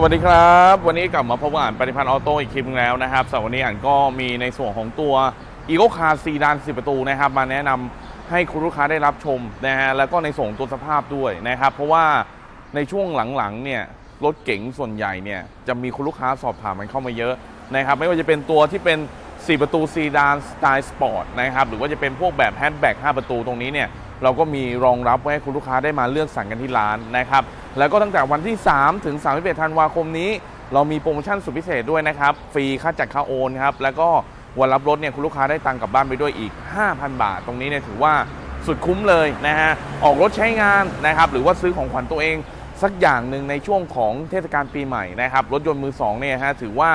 สวัสดีครับ วันนี้กลับมาพบกับอ่านปฏิพันธ์ออโต้อีกคลิปนึงแล้วนะครับสำหรับวันนี้อ่านก็มีในส่วนของตัว e c o Car ซีดาน10 ประตูนะครับมาแนะนำให้คุณลูกค้าได้รับชมนะฮะแล้วก็ในส่วนของตัวสภาพด้วยนะครับ เพราะว่าในช่วงหลังๆเนี่ยรถเก๋งส่วนใหญ่เนี่ยจะมีคุณลูกค้าสอบถามมันเข้ามาเยอะนะครับไม่ว่าจะเป็นตัวที่เป็น 4 ประตูซีดานสไตล์สปอร์ตนะครับหรือว่าจะเป็นพวกแบบแฮชแบ็ก5ประตูตรงนี้เนี่ย เราก็มีรองรับไว้ให้คุณลูกค้าได้มาเลือกสั่งกันที่ร้านนะครับ แล้วก็ตั้งแต่วันที่ 3 ถึง 31 ธันวาคมนี้ เรามีโปรโมชั่นสุดพิเศษด้วยนะครับ ฟรีค่าจัดค่าโอนครับ แล้วก็วันรับรถเนี่ยคุณลูกค้าได้ตังค์กลับบ้านไปด้วยอีก 5,000 บาท ตรงนี้เนี่ยถือว่าสุดคุ้มเลยนะฮะ ออกรถใช้งานนะครับ หรือว่าซื้อของขวัญตัวเอง สักอย่างหนึ่งในช่วงของเทศกาลปีใหม่นะครับ รถยนต์มือสองเนี่ยฮะถือว่า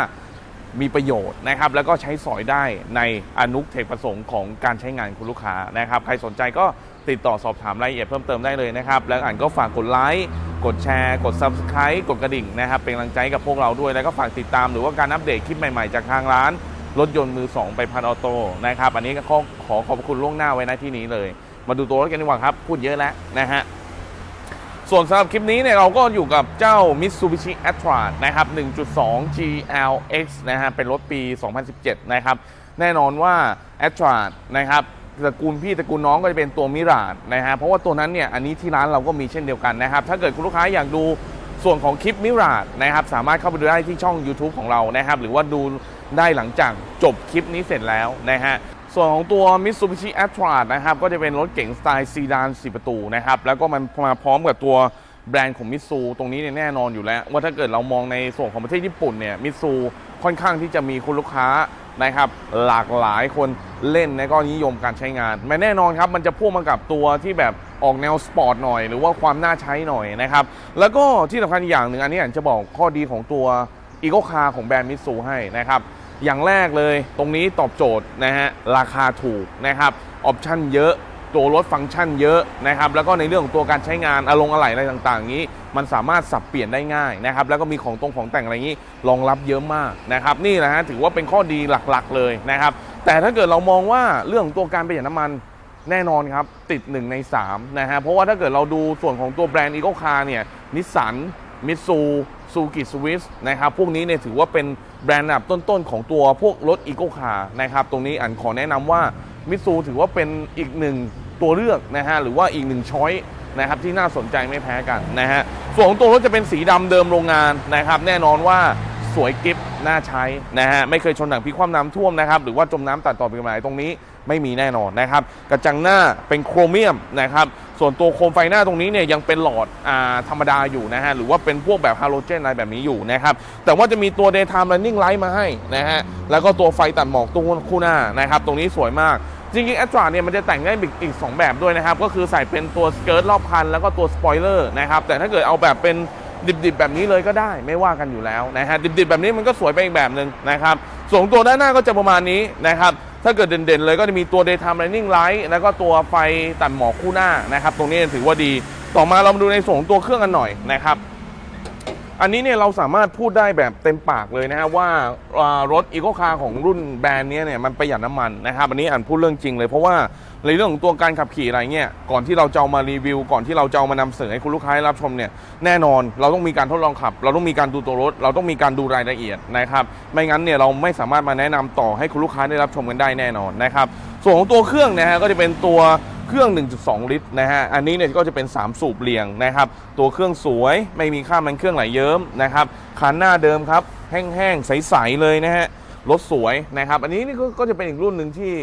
มีประโยชน์นะครับ แล้วก็ใช้สอยได้ในอนุเทกประสงค์ของการใช้งานคุณลูกค้านะครับ ใครสนใจก็ ติดต่อสอบถามรายละเอียดเพิ่มเติมได้เลยนะครับ แล้วอ่านก็ฝากกดไลค์กดแชร์ กด Subscribe กดกระดิ่งนะครับ เป็นกำลังใจกับพวกเราด้วย แล้วก็ฝากติดตามหรือว่าการอัปเดตคลิปใหม่ๆ จากทางร้าน รถยนต์มือ 2 ไปพันออโต้นะครับ อันนี้ก็ขอขอบคุณล่วงหน้าไว้นะที่นี้เลย มาดูตัวรถกันดีกว่าครับ พูดเยอะแล้วนะฮะ ส่วนสำหรับคลิปนี้เนี่ยเราก็อยู่กับเจ้า Mitsubishi a t r a นะครับ 1.2 GLX นะฮะ เป็นรถปี 2017 นะครับ แน่นอนว่า a t r a นะครับ ตระกูลพี่ตระกูลน้องก็จะเป็นตัวมิราดนะฮะเพราะว่าตัวนั้นเนี่ยอันนี้ที่ร้านเราก็มีเช่นเดียวกันนะครับ ถ้าเกิดคุณลูกค้าอยากดูส่วนของคลิปมิราดนะครับสามารถเข้าไปดูได้ที่ช่อง YouTube ของเรานะครับ หรือว่าดูได้หลังจากจบคลิปนี้เสร็จแล้วนะฮะส่วนของตัว Mitsubishi a t r a นะครับก็จะเป็นรถเก๋งสไตล์ซีดาน4ประตูนะครับแล้วก็มันมาพร้อมกับตัวแบรนด์ของมิซูตรงนี้เนี่ยแน่นอนอยู่แล้ว ว่าถ้าเกิดเรามองในส่วนของประเทศญี่ปุ่นเนี่ยมิซูค่อนข้างที่จะมีคุณลูกค้า นะครับหลากหลายคนเล่นและก็นิยมการใช้งานไม่แน่นอนครับมันจะพ่วงมากับตัวที่แบบออกแนวสปอร์ตหน่อย หรือว่าความน่าใช้หน่อยนะครับแล้วก็ที่สำคัญอีกอย่างหนึ่งอันนี้อยากจะบอกข้อดีของตัวอีโคคาของแบรนด์มิตซูให้นะครับอย่างแรกเลยตรงนี้ตอบโจทย์นะฮะราคาถูกนะครับออปชั่นเยอะ ตัวรถฟังก์ชันเยอะนะครับแล้วก็ในเรื่องของตัวการใช้งานอารมณ์อะไรอะไรต่างๆนี้ มันสามารถสับเปลี่ยนได้ง่ายนะครับแล้วก็มีของตรงของแต่งอะไรอย่างนี้รองรับเยอะมากนะครับนี่แหละฮะถือว่าเป็นข้อดีหลักๆเลยนะครับแต่ถ้าเกิดเรามองว่าเรื่องของตัวการประหยัดน้ำมันแน่นอนครับ ติด 1 ใน 3 นะฮะ เพราะว่าถ้าเกิดเราดูส่วนของตัวแบรนด์อีโ c คาเนี่ยนิสสันมิตซูซูกิสวิสนะครับ พวกนี้เนี่ยถือว่าเป็นแบรนด์อันดับต้นๆ ของตัวพวกรถอีโ c คานะครับ ตรงนี้อันขอแนะนำว่ามิตซูถือว่าเป็นอีกหนึ่ง ตัวเลือกนะฮะหรือว่าอีกหนึ่งช้อยนะครับที่น่าสนใจไม่แพ้กันนะฮะส่วนของตัวรถจะเป็นสีดำเดิมโรงงานนะครับ แน่นอนว่าสวยกิฟน่าใช้นะฮะไม่เคยชนหนังพิคว่ำน้ำท่วมนะครับหรือว่าจมน้ำตัดต่อไปกันไหนตรงนี้ไม่มีแน่นอนนะครับกระจังหน้าเป็นโครเมียมนะครับส่วนตัวโคมไฟหน้าตรงนี้เนี่ยยังเป็นหลอดอ่าธรรมดาอยู่นะฮะหรือว่าเป็นพวกแบบฮาโลเจนอะไรแบบนี้อยู่นะครับแต่ว่าจะมีตัว daytime running light มาให้นะฮะแล้วก็ตัวไฟตัดหมอกตรงคู่หน้านะครับตรงนี้สวยมาก จริงๆแอตราเนี่ยมันจะแต่งได้อีกอีก 2 แบบด้วยนะครับ ก็คือใส่เป็นตัวสเกิร์ตรอบคัน แล้วก็ตัวสปอยเลอร์นะครับ แต่ถ้าเกิดเอาแบบเป็นดิบๆ แบบนี้เลยก็ได้ไม่ว่ากันอยู่แล้วนะฮะดิบๆ แบบนี้มันก็สวยไปอีกแบบหนึ่งนะครับส่วนตัวด้านหน้าก็จะประมาณนี้นะครับถ้าเกิดเด่นๆ เลยก็จะมีตัว daytime running light แล้วก็ตัวไฟตัดหมอกคู่หน้านะครับ ตรงนี้ถือว่าดี ต่อมาเรามาดูในส่วนของตัวเครื่องกันหน่อยนะครับ อันนี้เนี่ยเราสามารถพูดได้แบบเต็มปากเลยนะฮะว่าอ่ารถอีโคคาของรุ่นแบรนด์นี้เนี่ยมันประหยัดน้ำมันนะครับอันนี้อ่านพูดเรื่องจริงเลยเพราะว่า ในเรื่องของตัวการขับขี่อะไรเงี้ยก่อนที่เราจะเอามารีวิว ก่อนที่เราจะเอามานำเสนอให้คุณลูกค้าได้รับชมเนี่ยแน่นอนเราต้องมีการทดลองขับ เราต้องมีการดูตัวรถ เราต้องมีการดูรายละเอียดนะครับไม่งั้นเนี่ยเราไม่สามารถมาแนะนำต่อให้คุณลูกค้าได้รับชมกันได้แน่นอนนะครับส่วนของตัวเครื่องนะฮะก็จะเป็นตัวเครื่อง 1.2 ลิตรนะฮะ อันนี้เนี่ยก็จะเป็น 3 สูบเรียงนะครับ ตัวเครื่องสวย ไม่มีค่ามันเครื่องไหลเยิ้มนะครับ คันหน้าเดิมครับ แห้งๆ ใส ๆ เลยนะฮะ รถสวยนะครับ อันนี้นี่ก็ก็จะเป็นอีกรุ่นหนึ่งที่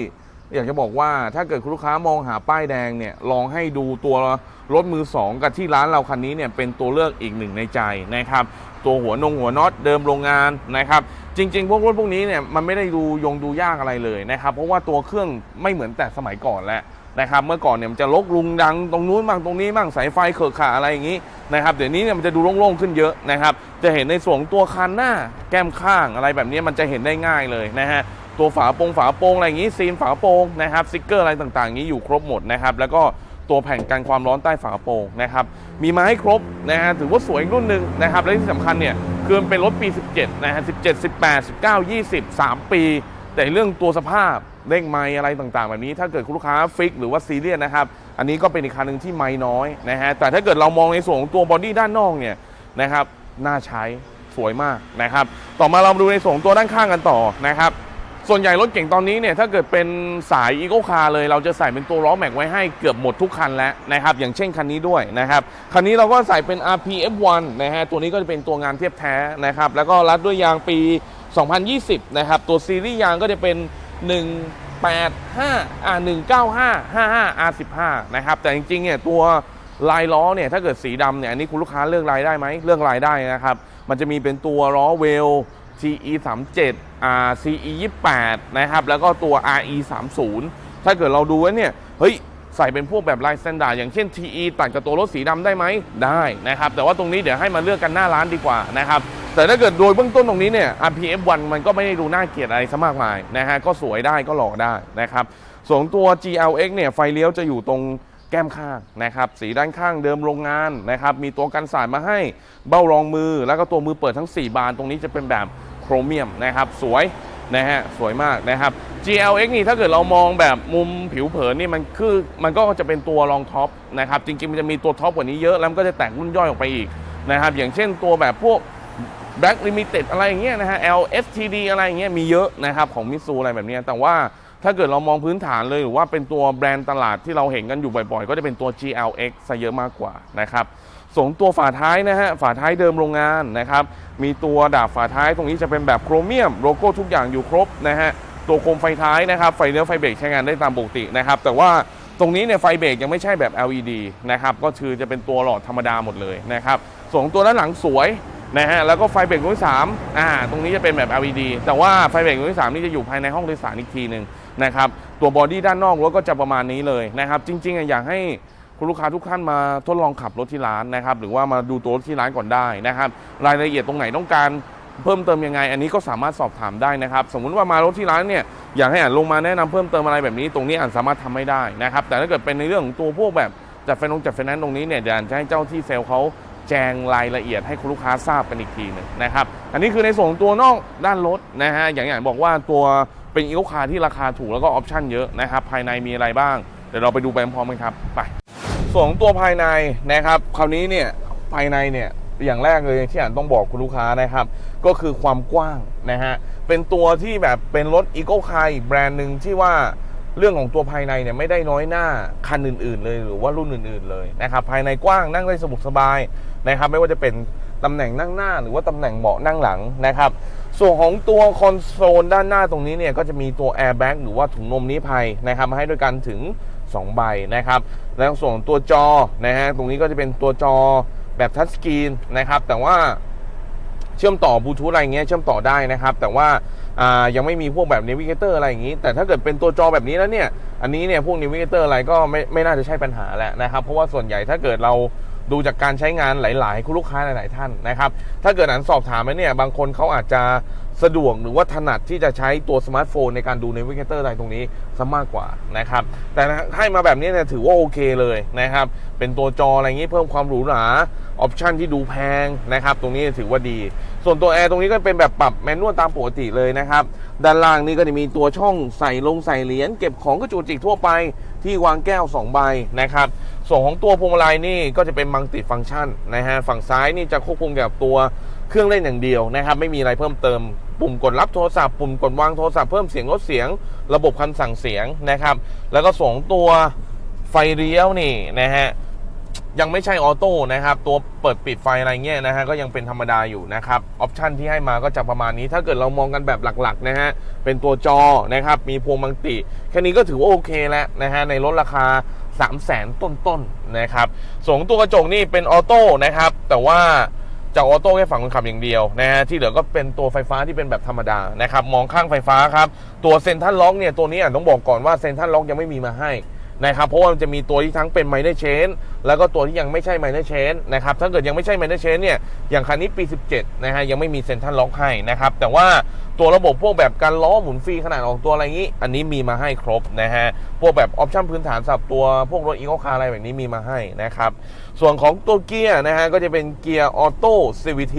อยากจะบอกว่าถ้าเกิดคุณลูกค้ามองหาป้ายแดงเนี่ยลองให้ดูตัวรถมือ 2 กับที่ร้านเราคันนี้เนี่ยเป็นตัวเลือกอีกหนึ่งในใจนะครับ ตัวหัวนงหัวน็อตเดิมโรงงานนะครับ จริง ๆ พวกรถพวกนี้เนี่ยมันไม่ได้ดูยงดูยากอะไรเลยนะครับ เพราะว่าตัวเครื่องไม่เหมือนแต่สมัยก่อนแล้วนะครับเมื่อก่อนเนี่ยมันจะลกลุงดังตรงนู้นบ้างตรงนี้บ้างสายไฟเขอะขาอะไรอย่างนี้นะครับเดี๋ยวนี้เนี่ยมันจะดูโล่งๆขึ้นเยอะนะครับ จะเห็นในส่วนตัวคันหน้าแก้มข้างอะไรแบบนี้มันจะเห็นได้ง่ายเลยนะฮะ ตัวฝาโปรงฝาโปรงอะไรอย่างนี้ซีนฝาโปรงนะครับสติกเกอร์อะไรต่างๆนี้อยู่ครบหมดนะครับแล้วก็ตัวแผ่นกันความร้อนใต้ฝาโปรงนะครับมีมาให้ครบนะฮะถือว่าสวยอีกรุ่นหนึ่งนะครับและที่สำคัญเนี่ยคือมันเป็นรถปี 17นะฮะ17 18 19 20 3 ปี แต่เรื่องตัวสภาพเร่งไม้อะไรต่างๆ แบบนี้ ถ้าเกิดคุณลูกค้าฟิกหรือว่าซีเรียสนะครับอันนี้ก็เป็นอีกคันหนึ่งที่ไม้น้อยนะฮะแต่ถ้าเกิดเรามองในส่วนของตัวบอดี้ด้านนอกเนี่ยนะครับน่าใช้สวยมากนะครับ ต่อมาเรามาดูในส่วนตัวด้านข้างกันต่อนะครับ ส่วนใหญ่รถเก่งตอนนี้เนี่ยถ้าเกิดเป็นสายอีโ c คาร์เลยเราจะใส่เป็นตัวล้อแม็กไว้ให้เกือบหมดทุกคันแล้วนะครับอย่างเช่นคันนี้ด้วยนะครับคันนี้เราก็ใส่เป็น RPF1 นะฮะตัวนี้ก็จะเป็นตัวงานเทียบแท้นะครับแล้วก็รัดด้วยยางปี 2020 นะครับตัวซีรีส์ยางก็จะเป็น 185อ่า195 55 R15 นะครับแต่จริงๆเนี่ยตัวลายล้อเนี่ยถ้าเกิดสีดำเนี่ยอันนี้คุณลูกค้าเลือกลายได้ไหมเลือกลายได้นะครับมันจะมีเป็นตัวล้อเวล CE 37 R CE 28นะครับ แล้วก็ตัว RE 30ถ้าเกิดเราดูว่าเนี่ย เฮ้ย ใส่เป็นพวกแบบลายสแตนดาร์ดอย่างเช่น TE ตัดกับตัวรถสีดำได้ไหม ได้นะครับ แต่ว่าตรงนี้เดี๋ยวให้มาเลือกกันหน้าร้านดีกว่านะครับแต่ถ้าเกิดโดยเบื้องต้นตรงนี้เนี่ย RPF1 มันก็ไม่ได้ดูน่าเกลียดอะไรซะมากมายนะฮะ ก็สวยได้ก็หล่อได้นะครับ ส่วนตัว GLX เนี่ยไฟเลี้ยวจะอยู่ตรงแก้มข้างนะครับ สีด้านข้างเดิมโรงงานนะครับ มีตัวกันสาดมาให้ เบ้ารองมือ แล้วก็ตัวมือเปิดทั้ง 4 บานตรงนี้จะเป็นแบบ โครเมียมนะครับสวยนะฮะสวยมากนะครับ GLX นี่ถ้าเกิดเรามองแบบมุมผิวเผินนี่มันคือมันก็จะเป็นตัวรองท็อปนะครับจริงๆมันจะมีตัวท็อปกว่านี้เยอะแล้วมันก็จะแตกรุ่นย่อยออกไปอีกนะครับอย่างเช่นตัวแบบพวก Black Limited อะไรอย่างเงี้ยนะฮะ LSTD อะไรอย่างเงี้ยมีเยอะนะครับของมิซูอะไรแบบนี้แต่ว่าถ้าเกิดเรามองพื้นฐานเลยหรือว่าเป็นตัวแบรนด์ตลาดที่เราเห็นกันอยู่บ่อยๆ ก็จะเป็นตัว GLX ซะเยอะมากกว่านะครับ ส่งตัวฝาท้ายนะฮะฝาท้ายเดิมโรงงานนะครับมีตัวดาบฝาท้ายตรงนี้จะเป็นแบบโครเมียมโลโก้ทุกอย่างอยู่ครบนะฮะตัวโคมไฟท้ายนะครับไฟเลี้ยวไฟเบรกใช้งานได้ตามปกตินะครับแต่ว่าตรงนี้เนี่ยไฟเบรกยังไม่ใช่แบบ LED นะครับก็คือจะเป็นตัวหลอดธรรมดาหมดเลยนะครับส่วนตัวด้านหลังสวยนะฮะแล้วก็ไฟเบรกดวงที่สามอ่าตรงนี้จะเป็นแบบ LED แต่ว่าไฟเบรกดวงที่สามนี่จะอยู่ภายในห้องโดยสารอีกทีหนึ่งนะครับตัวบอดี้ด้านนอกรถก็จะประมาณนี้เลยนะครับจริงๆอยากให้ คุณลูกค้าทุกท่านมาทดลองขับรถที่ร้านนะครับ หรือว่ามาดูตัวรถที่ร้านก่อนได้นะครับ รายละเอียดตรงไหนต้องการเพิ่มเติมยังไง อันนี้ก็สามารถสอบถามได้นะครับ สมมุติว่ามารถที่ร้านเนี่ยอยากให้อ่านลงมาแนะนำเพิ่มเติมอะไรแบบนี้ ตรงนี้อ่านสามารถทำไม่ได้นะครับ แต่ถ้าเกิดเป็นในเรื่องของตัวพวกแบบจัดไฟนงจัดไฟแนนซ์ตรงนี้เนี่ยเดี๋ยวอ่านจะให้เจ้าที่เซลล์เขาแจ้งรายละเอียดให้คุณลูกค้าทราบกันอีกทีหนึ่งนะครับ อันนี้คือในส่วนตัวนอกด้านรถนะฮะ อย่างอย่างบอกว่าตัวเป็นอีโคคาร์ที่ราคาถูกแล้วก็ออปชั่นเยอะนะครับ ภายในมีอะไรบ้าง เดี๋ยวเราไปดูไปพร้อมกันครับ ไป ส่วนของตัวภายในนะครับ คราวนี้เนี่ยภายในเนี่ยอย่างแรกเลยที่อ่านต้องบอกคุณลูกค้านะครับ ก็คือความกว้างนะฮะเป็นตัวที่แบบเป็นรถอีโก้คาร์แบรนด์หนึ่งที่ว่าเรื่องของตัวภายในเนี่ยไม่ได้น้อยหน้าคันอื่น ๆ เลยหรือว่ารุ่นอื่น ๆ เลยนะครับภายในกว้างนั่งได้สะดวกสบายนะครับ ไม่ว่าจะเป็นตำแหน่งนั่งหน้า หรือว่าตำแหน่งเบาะนั่งหลังนะครับ ส่วนของตัวคอนโซลด้านหน้าตรงนี้เนี่ยก็จะมีตัวแอร์แบ็กหรือว่าถุงลมนิรภัยนะครับมาให้ด้วยกันถึง 2 ใบนะครับ แล้วส่วนตัวจอนะฮะตรงนี้ก็จะเป็นตัวจอแบบทัชสกรีนนะครับ แต่ว่าเชื่อมต่อบลูทูธอะไรเงี้ยเชื่อมต่อได้นะครับ แต่ว่ายังไม่มีพวกแบบ n น v ิเกเตอร์อะไรอย่างนี้ แต่ถ้าเกิดเป็นตัวจอแบบนี้แล้วเนี่ย อันนี้เนี่ยพวก n น v ิเกเตอร์อะไรก็ไม่ไม่น่าจะใช่ปัญหาแหละนะครับ เพราะว่าส่วนใหญ่ถ้าเกิดเราดูจากการใช้งานหลาย ๆ คุณลูกค้าหลาย ๆ ท่านนะครับ ถ้าเกิดอันสอบถามไปเนี่ย บางคนเขาอาจจะ สะดวกหรือว่าถนัดที่จะใช้ตัวสมาร์ทโฟนในการดู n น v ิเกเตอร์อะไรตรงนี้ซะมากกว่านะครับ แต่ให้มาแบบนี้เนี่ยถือว่าโอเคเลยนะครับ เป็นตัวจออะไรอย่างนี้เพิ่มความหรูหราออปชันที่ดูแพงนะครับ ตรงนี้ถือว่าดี ส่วนตัวแอร์ตรงนี้ก็เป็นแบบปรับแมนนวลตามปกติเลยนะครับ ด้านล่างนี่ก็จะมีตัวช่องใส่ลงใส่เหรียญเก็บของกระจุกจิกทั่วไปที่วางแก้ว 2 ใบนะครับ ส่วนของตัวพวงมาลัยนี่ก็จะเป็นมังติฟังก์ชันนะฮะ ฝั่งซ้ายนี่จะควบคุมกับตัวเครื่องเล่นอย่างเดียวนะครับ ไม่มีอะไรเพิ่มเติม ปุ่มกดรับโทรศัพท์ปุ่มกดวางโทรศัพท์เพิ่มเสียงลดเสียง ระบบคำสั่งเสียงนะครับ แล้วก็สองตัวไฟเลี้ยวนี่นะฮะยังไม่ใช่ออโต้นะครับ ตัวเปิดปิดไฟอะไรเงี้ยนะฮะก็ยังเป็นธรรมดาอยู่นะครับออปชันที่ให้มาก็จะประมาณนี้ ถ้าเกิดเรามองกันแบบหลักๆนะฮะเป็นตัวจอนะครับ มีพวงมังติ แค่นี้ก็ถือว่าโอเคแล้วนะฮะในรถราคา 3 0 0แสนต้นๆนะครับส่วนตัวกระจกนี่เป็นออโต้นะครับ แต่ว่า จะออโต้แค่ฝั่งคนขับอย่างเดียวนะฮะที่เหลือก็เป็นตัวไฟฟ้าที่เป็นแบบธรรมดานะครับมองข้างไฟฟ้าครับตัวเซนทันล็อกเนี่ยตัวนี้ต้องบอกก่อนว่าเซนทันล็อกยังไม่มีมาให้ นะครับเพราะว่ามันจะมีตัวที่ทั้งเป็นไมเนอร์เชนแล้วก็ตัวที่ยังไม่ใช่ไมเนอร์เชนนะครับถ้าเกิดยังไม่ใช่ไมเนอร์เชนเนี่ยอย่างคันนี้ปี 17นะฮะยังไม่มีเซ็นทรัลล็อกให้นะครับแต่ว่าตัวระบบพวกแบบการล้อหมุนฟรีขนาดออกตัวอะไรอย่างนี้ อันนี้มีมาให้ครบนะฮะพวกแบบออปชั่นพื้นฐานสำหรับตัวพวกรถอีโคคาร์อะไรแบบนี้มีมาให้นะครับส่วนของตัวเกียร์นะฮะก็จะเป็นเกียร์ออโต้ CVT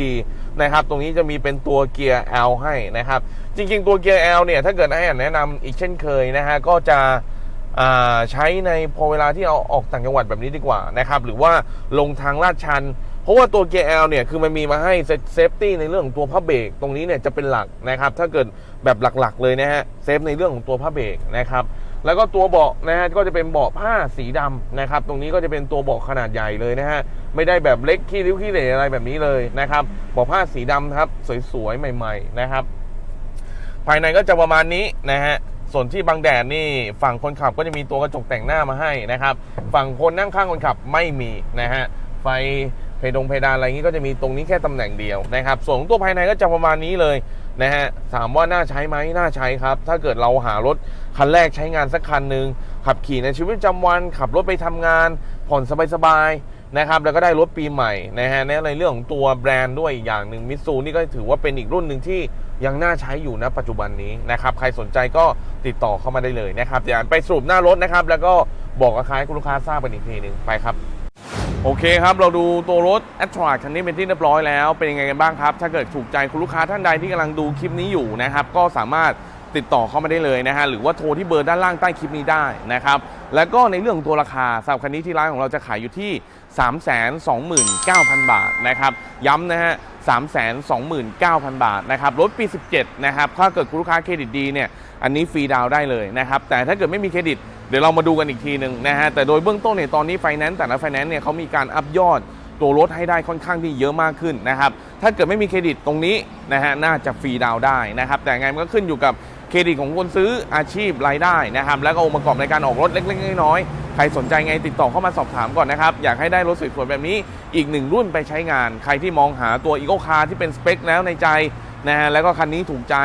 นะครับตรงนี้จะมีเป็นตัวเกียร์ L ให้นะครับจริงๆ ตัวเกียร์ L เนี่ยถ้าเกิดให้แนะนำอีกเช่นเคยนะฮะก็จะ ใช้ในพอเวลาที่เราออกต่างจังหวัดแบบนี้ดีกว่านะครับ หรือว่าลงทางลาดชัน เพราะว่าตัวเกียร์ L เนี่ยคือมันมีมาให้เซฟตี้ในเรื่องของตัวผ้าเบรกตรงนี้เนี่ยจะเป็นหลักนะครับ ถ้าเกิดแบบหลักๆ เลยนะฮะเซฟในเรื่องของตัวผ้าเบรกนะครับแล้วก็ตัวเบาะนะฮะก็จะเป็นเบาะผ้าสีดำนะครับ ตรงนี้ก็จะเป็นตัวเบาะขนาดใหญ่เลยนะฮะไม่ได้แบบเล็กขี้ริ้วขี้เหร่อะไรแบบนี้เลยนะครับเบาะผ้าสีดำครับสวยๆใหม่ ๆนะครับ ภายในก็จะประมาณนี้นะฮะ ส่วนที่บางแดดนี่ฝั่งคนขับก็จะมีตัวกระจกแต่งหน้ามาให้นะครับ ฝั่งคนนั่งข้างคนขับไม่มีนะฮะไฟเพดงเพดานอะไรงนี้ก็จะมีตรงนี้แค่ตำแหน่งเดียวนะครับ ส่วนของตัวภายในก็จะประมาณนี้เลยนะฮะถามว่าน่าใช้ไหมน่าใช้ครับ ถ้าเกิดเราหารถคันแรกใช้งานสักคันหนึ่งขับขี่ในชีวิตประจำวันขับรถไปทำงาน ผ่อนสบายๆนะครับ แล้วก็ได้รถปีใหม่นะฮะในเรื่องของตัวแบรนด์ด้วยอีกอย่างหนึ่งมิตซูนี่ก็ถือว่าเป็นอีกรุ่นหนึ่งที่ ยังน่าใช้อยู่ณปัจจุบันนี้นะครับใครสนใจก็ติดต่อเข้ามาได้เลยนะครับเดี๋ยวอ่านไปสรุปหน้ารถนะครับ แล้วก็บอกราคาให้คุณลูกค้าทราบกันอีกทีหนึ่งไปครับ โอเคครับ เราดูตัวรถ a t r a คันนี้เป็นที่เรียบร้อยแล้วเป็นยังไงกันบ้างครับ ถ้าเกิดถูกใจคุณลูกค้าท่านใดที่กำลังดูคลิปนี้อยู่นะครับก็สามารถติดต่อเข้ามาได้เลยนะฮะหรือว่าโทรที่เบอร์ด้านล่างใต้คลิปนี้ได้นะครับแล้วก็ในเรื่องของตัวราคาสำหรับคันนี้ที่ร้านของเราจะขายอยู่ที่ 329,000 บาทนะครับย้ำนะฮะ 329,000 บาทนะครับรถปี 17 นะครับถ้าเกิดคุณลูกค้าเครดิตดีเนี่ยอันนี้ฟรีดาวได้เลยนะครับแต่ถ้าเกิดไม่มีเครดิตเดี๋ยวเรามาดูกันอีกทีหนึ่งนะฮะแต่โดยเบื้องต้นเนี่ยตอนนี้ไฟแนนซ์แต่ละไฟแนนซ์เนี่ยเขามีการอัพยอดตัวรถให้ได้ค่อนข้างที่เยอะมากขึ้นนะครับถ้าเกิดไม่มีเครดิตตรงนี้นะฮะน่าจะฟรีดาวได้นะครับแต่ไงมันก็ขึ้นอยู่กับ เครดิตของคนซื้ออาชีพรายได้นะครับแล้วก็องค์ประกอบในการออกรถเล็กๆน้อยๆใครสนใจไงติดต่อเข้ามาสอบถามก่อนนะครับ อยากให้ได้รถสวยๆแบบนี้อีกหนึ่งรุ่นไปใช้งาน ใครที่มองหาตัวอีโคคาร์ที่เป็นสเปคแล้วในใจ นะฮะแล้วก็คันนี้ถูกใจ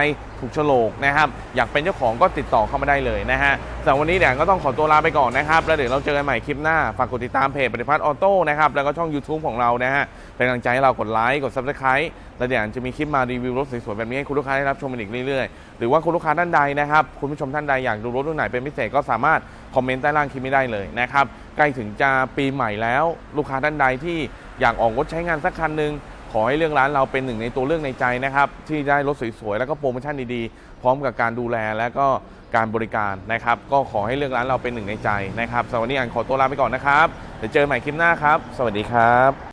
ถูกโฉลกนะครับอยากเป็นเจ้าของก็ติดต่อเข้ามาได้เลยนะฮะสำหรับวันนี้เดี๋ยวก็ต้องขอตัวลาไปก่อนนะครับ แล้วเดี๋ยวเราเจอกันใหม่คลิปหน้า ฝากกดติดตามเพจปฏิพัฒน์ออโต้นะครับแล้วก็ช่อง YouTube ของเรานะฮะเป็นกำลังใจให้เรากดไลค์กด Subscribe แล้วเดี๋ยวจะมีคลิปมารีวิวรถสวยๆแบบนี้ให้คุณลูกค้าได้รับชมกันอีกเรื่อยๆ หรือว่าคุณลูกค้าท่านใดนะครับคุณผู้ชมท่านใดอยากดูรถรุ่นไหนเป็นพิเศษก็สามารถคอมเมนต์ใต้ล่างคลิปนี้ได้เลยนะครับใกล้ถึงจะปีใหม่แล้ว ลูกค้าท่านใดที่อยากออกรถใช้งานสักคันหนึ่ง อให้เรื่องร้านเราเป็นหนึ่งในตัวเรื่องในใจนะครับ ที่ได้รถสวยๆแล้วก็โปรโมชั่นดีๆ พร้อมกับการดูแลและก็การบริการนะครับ ก็ขอให้เรื่องร้านเราเป็นหนึ่งในใจนะครับสำหรับวันนี้อันขอตัวลาไปก่อนนะครับเดี๋ยวเจอกันใหม่คลิปหน้าครับ สวัสดีครับ